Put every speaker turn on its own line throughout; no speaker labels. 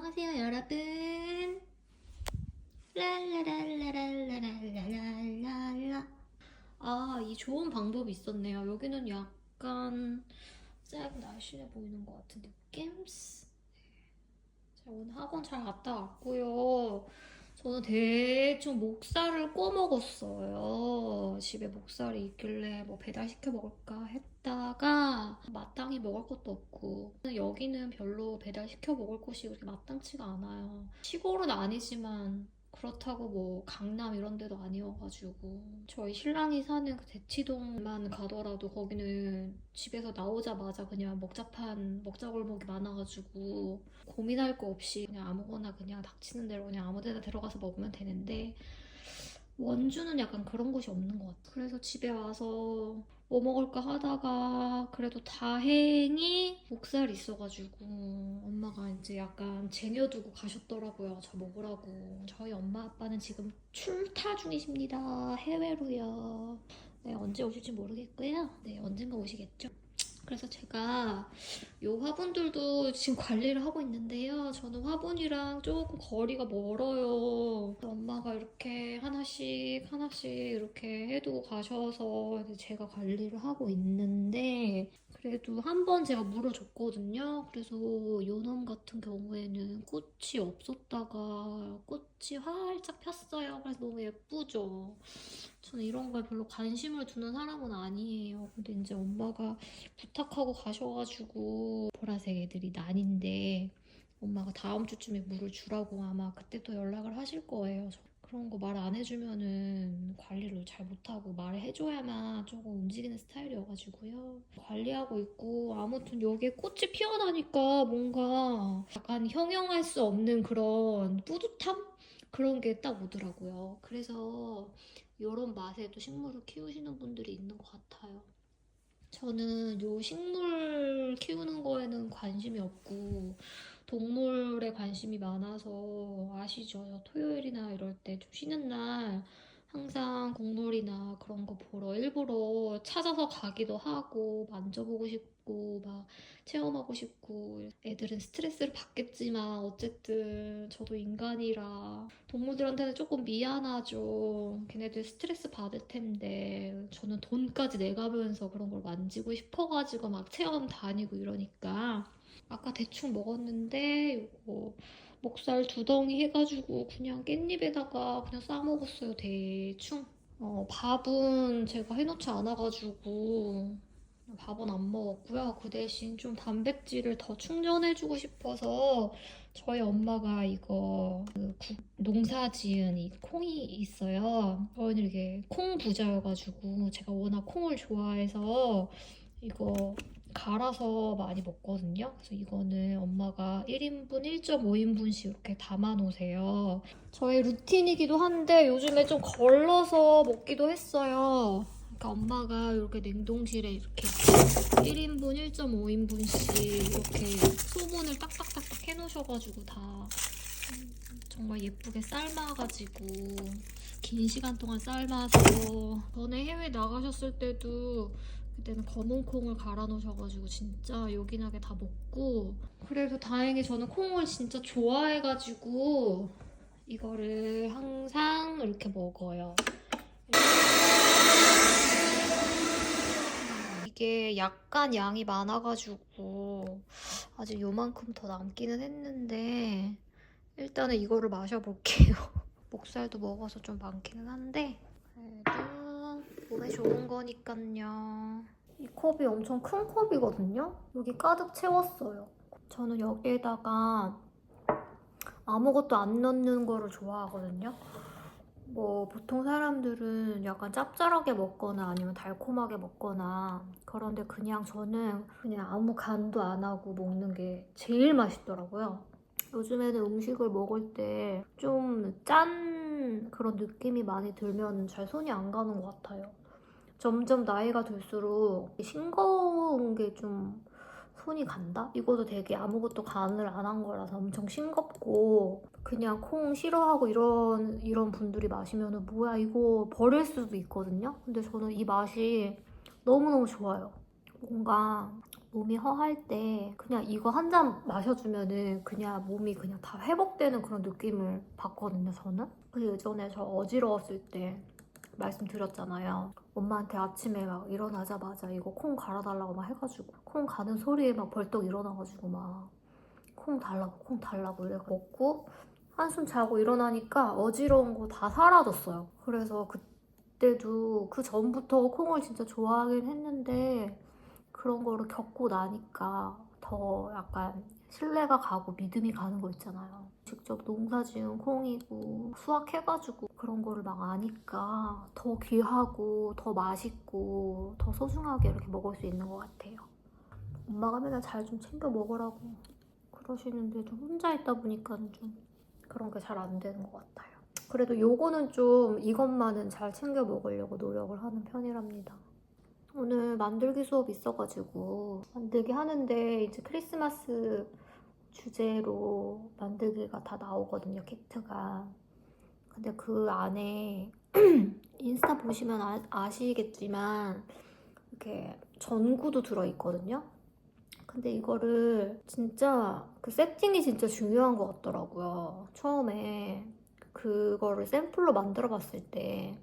안녕하세요 여러분. 랄라랄라랄라랄라랄라. 아 이 좋은 방법이 있었네요. 여기는 약간 싹 날씬해 보이는 것 같은 느낌? 네. 제가 오늘 학원 잘 갔다 왔고요. 저는 대충 목살을 구워 먹었어요 집에 목살이 있길래 뭐 배달시켜 먹을까 했다가 마땅히 먹을 것도 없고 여기는 별로 배달시켜 먹을 곳이 그렇게 마땅치가 않아요. 시골은 아니지만 그렇다고 뭐 강남 이런 데도 아니어가지고 저희 신랑이 사는 그 대치동만 가더라도 거기는 집에서 나오자마자 그냥 먹자판 먹자골목이 많아가지고 고민할 거 없이 그냥 아무거나 그냥 닥치는 대로 그냥 아무 데나 들어가서 먹으면 되는데 원주는 약간 그런 곳이 없는 것 같아. 그래서 집에 와서 뭐 먹을까 하다가 그래도 다행히 목살이 있어가지고 엄마가 이제 약간 쟁여두고 가셨더라고요. 저 먹으라고. 저희 엄마 아빠는 지금 출타 중이십니다. 해외로요. 네, 언제 오실지 모르겠고요. 네, 언젠가 오시겠죠. 그래서 제가 요 화분들도 지금 관리를 하고 있는데요. 저는 화분이랑 조금 거리가 멀어요. 엄마가 이렇게 하나씩 하나씩 이렇게 해두고 가셔서 제가 관리를 하고 있는데 그래도 한 번 제가 물어줬거든요. 그래서 요놈 같은 경우에는 꽃이 없었다가 꽃이 활짝 폈어요. 그래서 너무 예쁘죠. 저는 이런 걸 별로 관심을 두는 사람은 아니에요. 근데 이제 엄마가 부탁하고 가셔가지고 보라색 애들이 난인데 엄마가 다음 주쯤에 물을 주라고 아마 그때 또 연락을 하실 거예요. 저 그런 거 말 안 해주면은 관리를 잘 못하고 말을 해줘야만 조금 움직이는 스타일이어가지고요. 관리하고 있고 아무튼 여기에 꽃이 피어나니까 뭔가 약간 형용할 수 없는 그런 뿌듯함? 그런 게 딱 오더라고요. 그래서 이런 맛에도 식물을 키우시는 분들이 있는 것 같아요. 저는 요 식물 키우는 거에는 관심이 없고 동물에 관심이 많아서 아시죠? 토요일이나 이럴 때 좀 쉬는 날 항상 동물이나 그런 거 보러 일부러 찾아서 가기도 하고 만져보고 싶고 막 체험하고 싶고 애들은 스트레스를 받겠지만 어쨌든 저도 인간이라 동물들한테는 조금 미안하죠. 걔네들 스트레스 받을 텐데 저는 돈까지 내가면서 그런 걸 만지고 싶어가지고 막 체험 다니고 이러니까 아까 대충 먹었는데 이거 목살 두 덩이 해가지고 그냥 깻잎에다가 그냥 싸 먹었어요 대충. 어, 밥은 제가 해놓지 않아가지고 밥은 안 먹었고요. 그 대신 좀 단백질을 더 충전해주고 싶어서 저희 엄마가 이거 그 국- 농사 지은 이 콩이 있어요. 저희는 이게 콩 부자여가지고 제가 워낙 콩을 좋아해서 이거 갈아서 많이 먹거든요. 그래서 이거는 엄마가 1인분 1.5인분씩 이렇게 담아 놓으세요. 저의 루틴이기도 한데 요즘에 좀 걸러서 먹기도 했어요. 그러니까 엄마가 이렇게 냉동실에 이렇게 1인분 1.5인분씩 이렇게 소분을 딱딱딱딱 해놓으셔가지고 다 음, 정말 예쁘게 삶아가지고 긴 시간 동안 삶아서 전에 해외 나가셨을 때도 그때는 검은 콩을 갈아 놓으셔가지고 진짜 요긴하게 다 먹고 그래도 다행히 저는 콩을 진짜 좋아해가지고 이거를 항상 이렇게 먹어요. 이게 약간 양이 많아가지고 아직 요만큼 더 남기는 했는데 일단은 이거를 마셔볼게요. 목살도 먹어서 좀 많기는 한데 그래도 몸에 좋은 거니깐요. 이 컵이 엄청 큰 컵이거든요. 여기 가득 채웠어요. 저는 여기에다가 아무것도 안 넣는 거를 좋아하거든요. 뭐 보통 사람들은 약간 짭짤하게 먹거나 아니면 달콤하게 먹거나 그런데 그냥 저는 그냥 아무 간도 안 하고 먹는 게 제일 맛있더라고요. 요즘에는 음식을 먹을 때 좀 짠 그런 느낌이 많이 들면 잘 손이 안 가는 것 같아요. 점점 나이가 들수록 싱거운 게 좀 손이 간다? 이것도 되게 아무것도 간을 안 한 거라서 엄청 싱겁고 그냥 콩 싫어하고 이런 이런 분들이 마시면은 뭐야 이거 버릴 수도 있거든요. 근데 저는 이 맛이 너무너무 좋아요. 뭔가 몸이 허할 때 그냥 이거 한 잔 마셔주면은 그냥 몸이 그냥 다 회복되는 그런 느낌을 받거든요, 저는. 그 예전에 저 어지러웠을 때 말씀드렸잖아요. 엄마한테 아침에 막 일어나자마자 이거 콩 갈아달라고 막 해가지고 콩 가는 소리에 막 벌떡 일어나가지고 막 콩 달라고 콩 달라고 이래 먹고 한숨 자고 일어나니까 어지러운 거 다 사라졌어요. 그래서 그때도 그 전부터 콩을 진짜 좋아하긴 했는데 그런 거를 겪고 나니까 더 약간 신뢰가 가고 믿음이 가는 거 있잖아요. 직접 농사 지은 콩이고 수확해가지고 그런 거를 막 아니까 더 귀하고 더 맛있고 더 소중하게 이렇게 먹을 수 있는 것 같아요. 엄마가 맨날 잘 좀 챙겨 먹으라고 그러시는데 좀 혼자 있다 보니까 좀 그런 게 잘 안 되는 것 같아요. 그래도 요거는 좀 이것만은 잘 챙겨 먹으려고 노력을 하는 편이랍니다. 오늘 만들기 수업 있어가지고 만들기 하는데 이제 크리스마스 주제로 만들기가 다 나오거든요, 키트가. 근데 그 안에 인스타 보시면 아, 아시겠지만 이렇게 전구도 들어있거든요. 근데 이거를 진짜 그 세팅이 진짜 중요한 것 같더라고요. 처음에 그거를 샘플로 만들어 봤을 때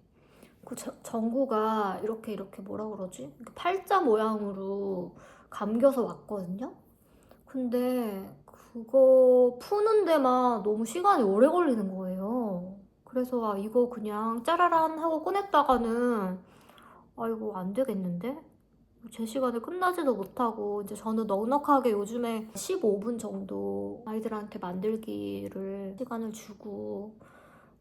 그 전구가 이렇게 이렇게 뭐라 그러지? 팔자 모양으로 감겨서 왔거든요. 근데 그거 푸는 데만 너무 시간이 오래 걸리는 거예요. 그래서 아, 이거 그냥 짜라란 하고 꺼냈다가는 아 이거 안 되겠는데? 제 시간에 끝나지도 못하고 이제 저는 넉넉하게 요즘에 15분 정도 아이들한테 만들기를 시간을 주고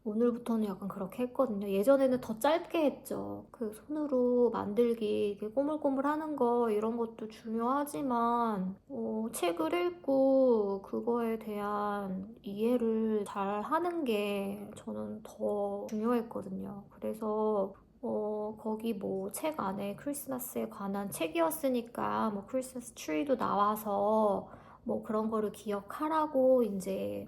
오늘부터는 약간 그렇게 했거든요. 예전에는 더 짧게 했죠. 그 손으로 만들기, 이게 꼬물꼬물 하는 거, 이런 것도 중요하지만, 어, 책을 읽고 그거에 대한 이해를 잘 하는 게 저는 더 중요했거든요. 그래서, 어, 거기 뭐 책 안에 크리스마스에 관한 책이었으니까 뭐 크리스마스 트리도 나와서 뭐 그런 거를 기억하라고 이제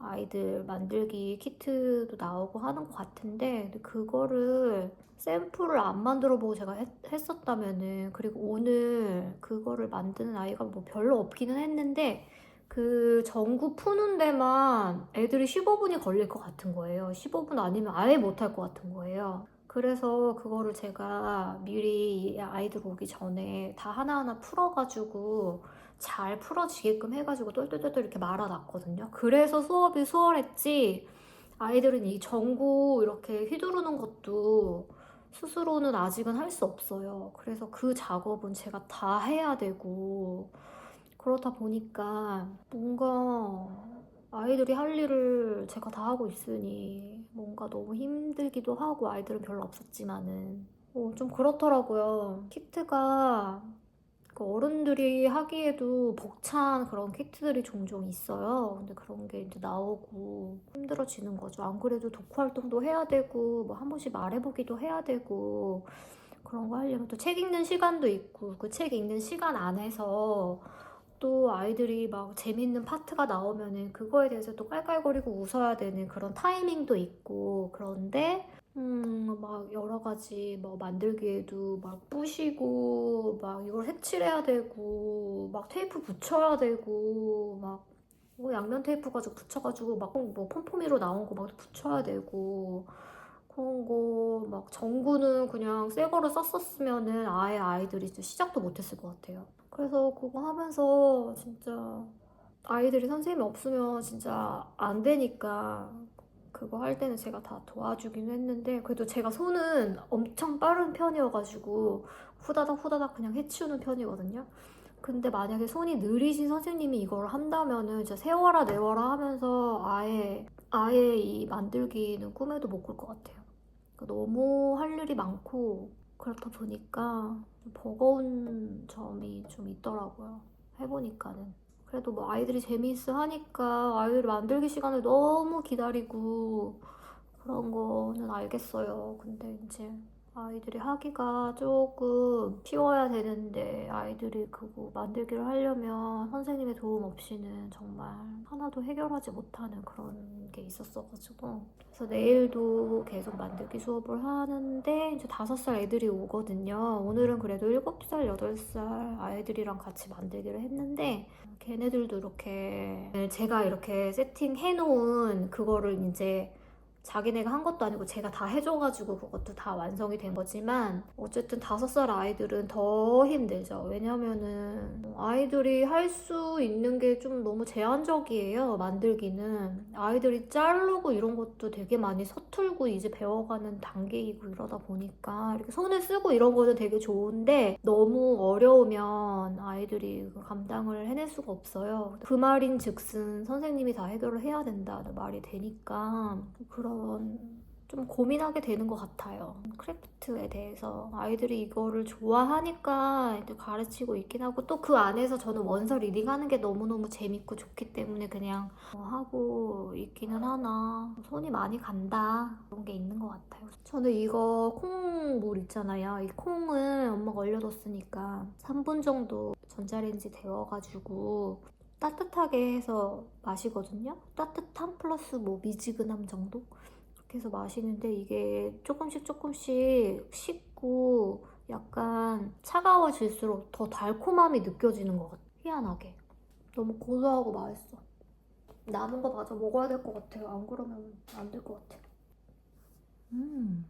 아이들 만들기 키트도 나오고 하는 것 같은데 근데 그거를 샘플을 안 만들어 보고 제가 했, 했었다면은 그리고 오늘 그거를 만드는 아이가 뭐 별로 없기는 했는데 그 전구 푸는 데만 애들이 15분이 걸릴 것 같은 거예요. 15분 아니면 아예 못 할 것 같은 거예요. 그래서 그거를 제가 미리 아이들 오기 전에 다 하나하나 풀어가지고 잘 풀어지게끔 해가지고 똘똘똘똘 이렇게 말아놨거든요. 그래서 수업이 수월했지 아이들은 이 전구 이렇게 휘두르는 것도 스스로는 아직은 할 수 없어요. 그래서 그 작업은 제가 다 해야 되고 그렇다 보니까 뭔가 아이들이 할 일을 제가 다 하고 있으니 뭔가 너무 힘들기도 하고 아이들은 별로 없었지만은 어, 좀 그렇더라고요. 키트가 그 어른들이 하기에도 벅찬 그런 키트들이 종종 있어요. 근데 그런 게 이제 나오고 힘들어지는 거죠. 안 그래도 독후 활동도 해야 되고 뭐 한 번씩 말해보기도 해야 되고 그런 거 하려면 또 책 읽는 시간도 있고 그 책 읽는 시간 안에서 또 아이들이 막 재밌는 파트가 나오면은 그거에 대해서 또 깔깔거리고 웃어야 되는 그런 타이밍도 있고 그런데 음, 막 여러 가지 뭐 만들기에도 막 부시고 막 이걸 색칠해야 되고 막 테이프 붙여야 되고 막 뭐 양면 테이프 가지고 붙여가지고 막 뭐 폼포미로 나온 거 막 붙여야 되고 그런 거 막 전구는 그냥 새 거를 썼었으면은 아예 아이들이 진짜 시작도 못했을 것 같아요. 그래서 그거 하면서 진짜 아이들이 선생님이 없으면 진짜 안 되니까 그거 할 때는 제가 다 도와주긴 했는데 그래도 제가 손은 엄청 빠른 편이어가지고 후다닥 후다닥 그냥 해치우는 편이거든요. 근데 만약에 손이 느리신 선생님이 이걸 한다면은 진짜 세워라 내워라 하면서 아예 아예 이 만들기는 꿈에도 못 꿀 것 같아요. 그러니까 너무 할 일이 많고 그렇다 보니까 좀 버거운 점이 좀 있더라고요. 해보니까는. 그래도 뭐 아이들이 재미있어 하니까 아이들 만들기 시간을 너무 기다리고 그런 거는 알겠어요. 근데 이제 아이들이 하기가 조금 쉬워야 되는데 아이들이 그거 만들기를 하려면 선생님의 도움 없이는 정말 하나도 해결하지 못하는 그런 게 있었어가지고 그래서 내일도 계속 만들기 수업을 하는데 이제 다섯 살 애들이 오거든요. 오늘은 그래도 일곱 살, 여덟 살 아이들이랑 같이 만들기를 했는데 걔네들도 이렇게 제가 이렇게 세팅해 놓은 그거를 이제 자기네가 한 것도 아니고 제가 다 해줘가지고 그것도 다 완성이 된 거지만 어쨌든 다섯 살 아이들은 더 힘들죠. 왜냐면은 아이들이 할 수 있는 게 좀 너무 제한적이에요. 만들기는 아이들이 자르고 이런 것도 되게 많이 서툴고 이제 배워가는 단계이고 이러다 보니까 이렇게 손을 쓰고 이런 거는 되게 좋은데 너무 어려우면 아이들이 그 감당을 해낼 수가 없어요. 그 말인 즉슨 선생님이 다 해결을 해야 된다는 말이 되니까 그런 좀 고민하게 되는 것 같아요. 크래프트에 대해서 아이들이 이거를 좋아하니까 가르치고 있긴 하고 또 그 안에서 저는 원서 리딩하는 게 너무너무 재밌고 좋기 때문에 그냥 뭐 하고 있기는 하나 손이 많이 간다 그런 게 있는 것 같아요. 저는 이거 콩물 있잖아요. 이 콩을 엄마가 얼려뒀으니까 3분 정도 전자레인지 데워가지고 따뜻하게 해서 마시거든요. 따뜻함 플러스 뭐 미지근함 정도? 그렇게 해서 마시는데 이게 조금씩 조금씩 식고 약간 차가워질수록 더 달콤함이 느껴지는 것 같아. 희한하게. 너무 고소하고 맛있어. 남은 거 마저 먹어야 될 것 같아요. 안 그러면 안 될 것 같아. 음.